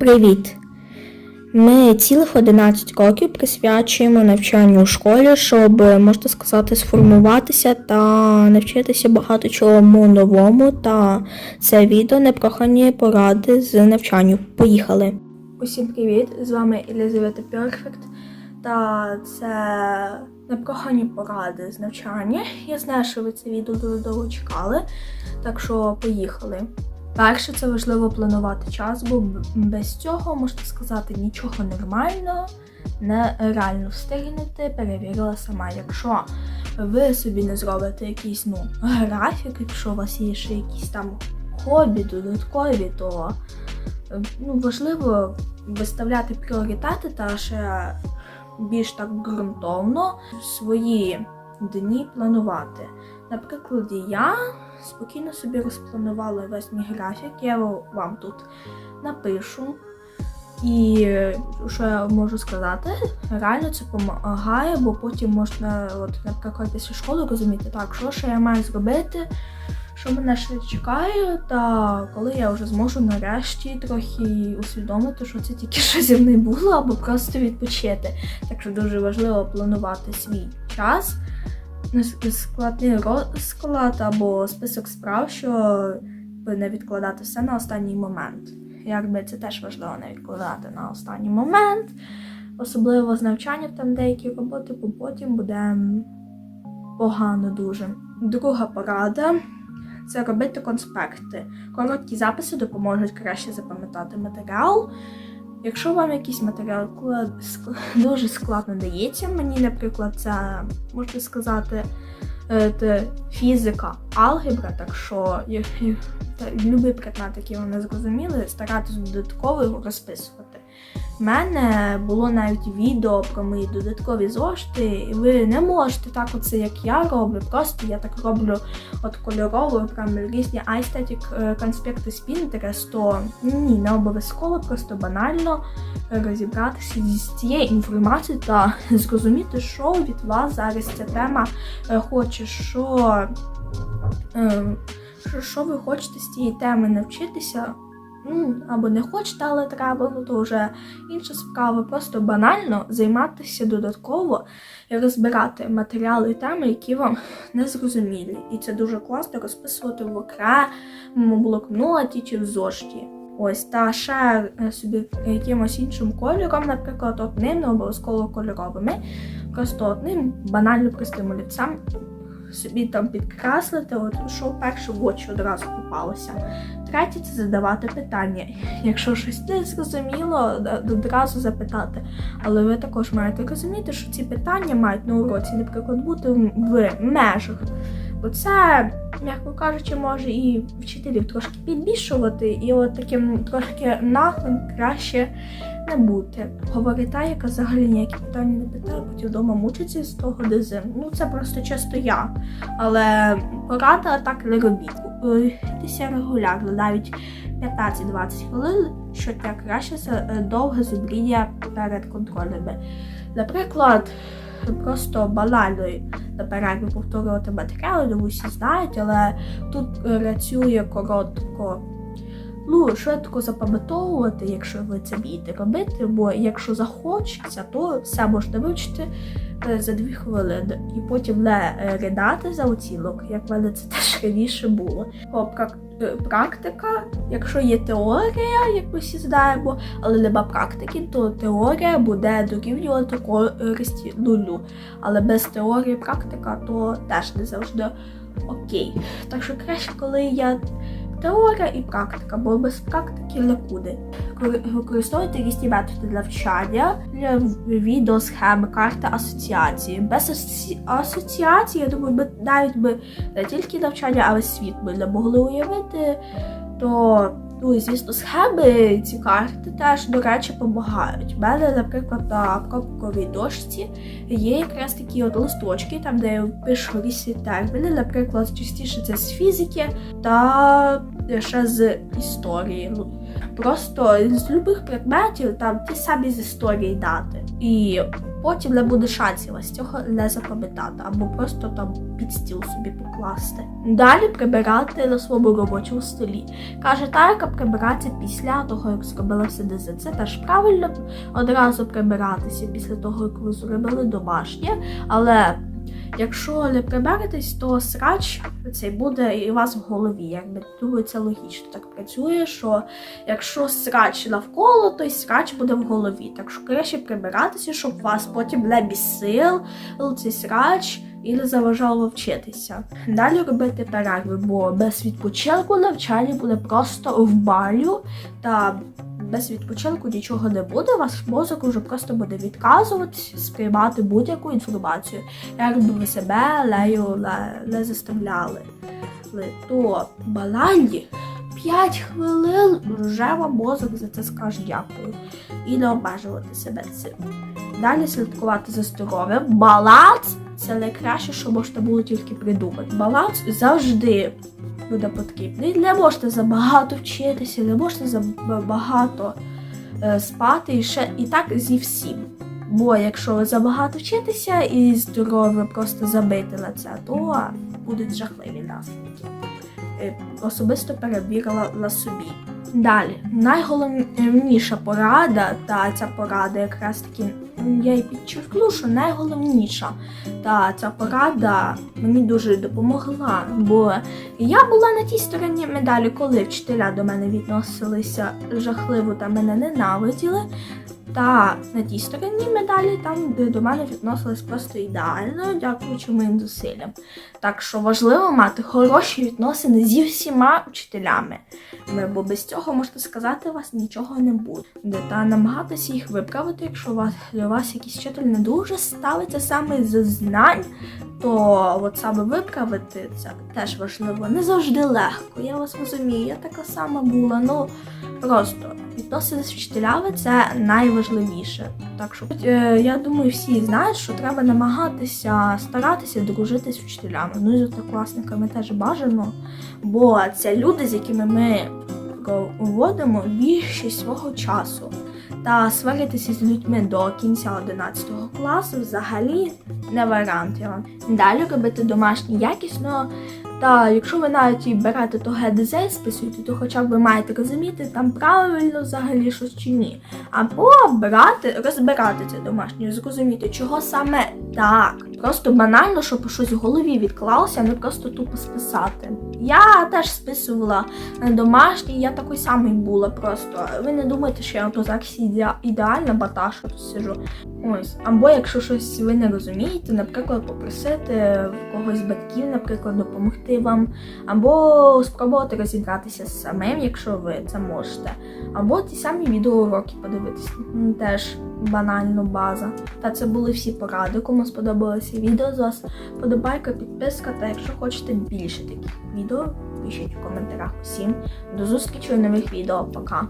Привіт! Ми цілих 11 років присвячуємо навчанню у школі, щоб, можна сказати, сформуватися та навчитися багато чому новому. Та це відео непрохані поради з навчанню. Поїхали! Усім привіт! З вами Елізавета Перфект. Та це непрохані поради з навчання. Я знаю, що ви це відео дуже довго чекали, так що поїхали. Перше, це важливо планувати час, бо без цього можна сказати нічого нормально, нереально встигнути, перевірила сама. Якщо ви собі не зробите якийсь ну, графік, якщо у вас є ще якісь там хобі додаткові, то е, ну, важливо виставляти пріоритети та ще більш так ґрунтовно свої дні планувати. Наприклад, я спокійно собі розпланувала весь мій графік, я його вам тут напишу. І що я можу сказати, реально це допомагає, бо потім можна, от, наприклад, після школи розуміти, так, що ще я маю зробити, що мене ще чекає, та коли я вже зможу нарешті трохи усвідомити, що це тільки що зі мною було, або просто відпочити. Так що дуже важливо планувати свій час складний розклад або список справ, щоб не відкладати все на останній момент. Якби це теж важливо не відкладати на останній момент, особливо з навчанням там деякі роботи, бо потім буде погано дуже. Друга порада це робити конспекти. Короткі записи допоможуть краще запам'ятати матеріал. Якщо вам якийсь матеріал дуже складно дається, мені, наприклад, це можна сказати, це фізика, алгебра, так що любий предмет, який ви не зрозуміли, старатися додатково його розписувати. У мене було навіть відео про мої додаткові зошити, і ви не можете так оце, як я роблю. Просто я так роблю от кольоровою, прям різні aesthetic е, конспекти з Pinterest, то ні, не обов'язково, просто банально розібратися з цією інформацією та зрозуміти, що від вас зараз ця тема е, хоче, що, е, що ви хочете з цієї теми навчитися. Ну, або не хочете, але треба, ну то вже інша справа. Просто банально займатися додатково і розбирати матеріали і теми, які вам не зрозумілі. І це дуже класно розписувати в окремому блокноті чи в зошті. Ось та ще е, собі якимось іншим кольором, наприклад, одним, не обов'язково кольоровими, просто одним банально простим олівцем собі там підкреслити, от що перше в очі одразу попалося. Третє це задавати питання. Якщо щось не зрозуміло, одразу запитати. Але ви також маєте розуміти, що ці питання мають на уроці, наприклад, бути в межах. Бо це, м'яко кажучи, може і вчителів трошки підбільшувати, і от таким трошки наглим краще не бути. Говорить та, яка взагалі ніякі питання не питає, потім вдома мучиться з того дизин. Ну це просто часто я. Але порада так не робіть. Грайтеся регулярно, навіть 15-20 хвилин, що так краще за е, довге зубріння перед контролями. Наприклад, просто банально на перерві повторювати матеріали, тому всі знають, але тут е, працює коротко. Ну, швидко запам'ятовувати, якщо ви це вмієте робити, бо якщо захочеться, то все можна вивчити е, за дві хвилини і потім не е, ридати за оцінок, як в мене це теж раніше було. Е, практика, якщо є теорія, як ми всі знаємо, але нема практики, то теорія буде дорівнювати користі нулю. Але без теорії практика, то теж не завжди окей. Так що краще, коли є теорія і практика, бо без практики нікуди. Кор- Використовуйте різні методи навчання для відео, схеми, карти, асоціації. Без асоці- асоціації, я думаю, ми навіть би не тільки навчання, але світ би не могли уявити, то ну і звісно, схеми ці карти теж, до речі, допомагають. У мене, наприклад, на пробковій дошці є якраз такі от листочки, там де я пишу різні терміни, наприклад, частіше це з фізики та ще з історії. Ну, Просто з любих предметів там ті самі з історії дати. І потім не буде шансів з цього не запам'ятати, або просто там під стіл собі покласти. Далі прибирати на своєму робочому столі. Каже Тарка, прибирати після того, як зробила все ДЗ. Це теж правильно одразу прибиратися після того, як ви зробили домашнє. Але якщо не приберетесь, то срач цей буде і у вас в голові. Якби думаю, це логічно так працює, що якщо срач навколо, то й срач буде в голові. Так що краще прибиратися, щоб вас потім не бісив цей срач і не заважало вчитися. Далі робити перерви, бо без відпочинку навчання буде просто в балю та без відпочинку нічого не буде, ваш мозок вже просто буде відказуватись, сприймати будь-яку інформацію, якби ви себе лею не, не заставляли. То баланді 5 хвилин вже вам мозок за це скаже дякую. І не обмежувати себе цим. Далі слідкувати за здоров'ям. Баланс це найкраще, що можна було тільки придумати. Баланс завжди буде потрібний. Не можете забагато вчитися, не можете забагато е, спати і ще і так зі всім. Бо якщо ви забагато вчитися і здоров'я просто забити на це, то будуть жахливі наслідки. Е, Особисто перевірила на собі. Далі, найголовніша порада, та ця порада якраз таки я і підчеркну, що найголовніша та ця порада мені дуже допомогла. Бо я була на тій стороні медалі, коли вчителя до мене відносилися жахливо та мене ненавиділи. Та на тій стороні медалі, там де до мене відносились просто ідеально, дякуючи моїм зусиллям. Так що важливо мати хороші відносини зі всіма вчителями. Ми- Бо без цього можна сказати, у вас нічого не буде. Та намагатися їх виправити, якщо у вас для вас якийсь вчитель не дуже ставиться саме з знань, то от саме виправити це теж важливо. Не завжди легко. Я вас розумію, я така сама була. Ну просто відносини з вчителями це найважливіше. Так що е, я думаю, всі знають, що треба намагатися старатися дружити з вчителями. Ну і з однокласниками теж бажано, бо це люди, з якими ми проводимо більшість свого часу. Та сваритися з людьми до кінця 11 класу взагалі не варіант. Далі робити домашнє якісно. Та якщо ви навіть і берете то ГДЗ списуєте, то хоча б ви маєте розуміти, там правильно взагалі щось чи ні. Або брати, розбирати це домашнє, зрозуміти, чого саме так. Просто банально, щоб щось в голові відклалося, а не просто тупо списати. Я теж списувала на домашній, я такий самий була просто. Ви не думайте, що я тут зараз ідеальна баташа тут сижу. Ось. Або якщо щось ви не розумієте, наприклад, попросити в когось з батьків, наприклад, допомогти вам, або спробувати розібратися самим, якщо ви це можете. Або ті самі відеоуроки подивитися. Теж банально база. Та це були всі поради. Кому сподобалося відео з вас, подобайка, підписка. Та якщо хочете більше таких відео, пишіть в коментарях усім. До зустрічі у нових відео. Пока!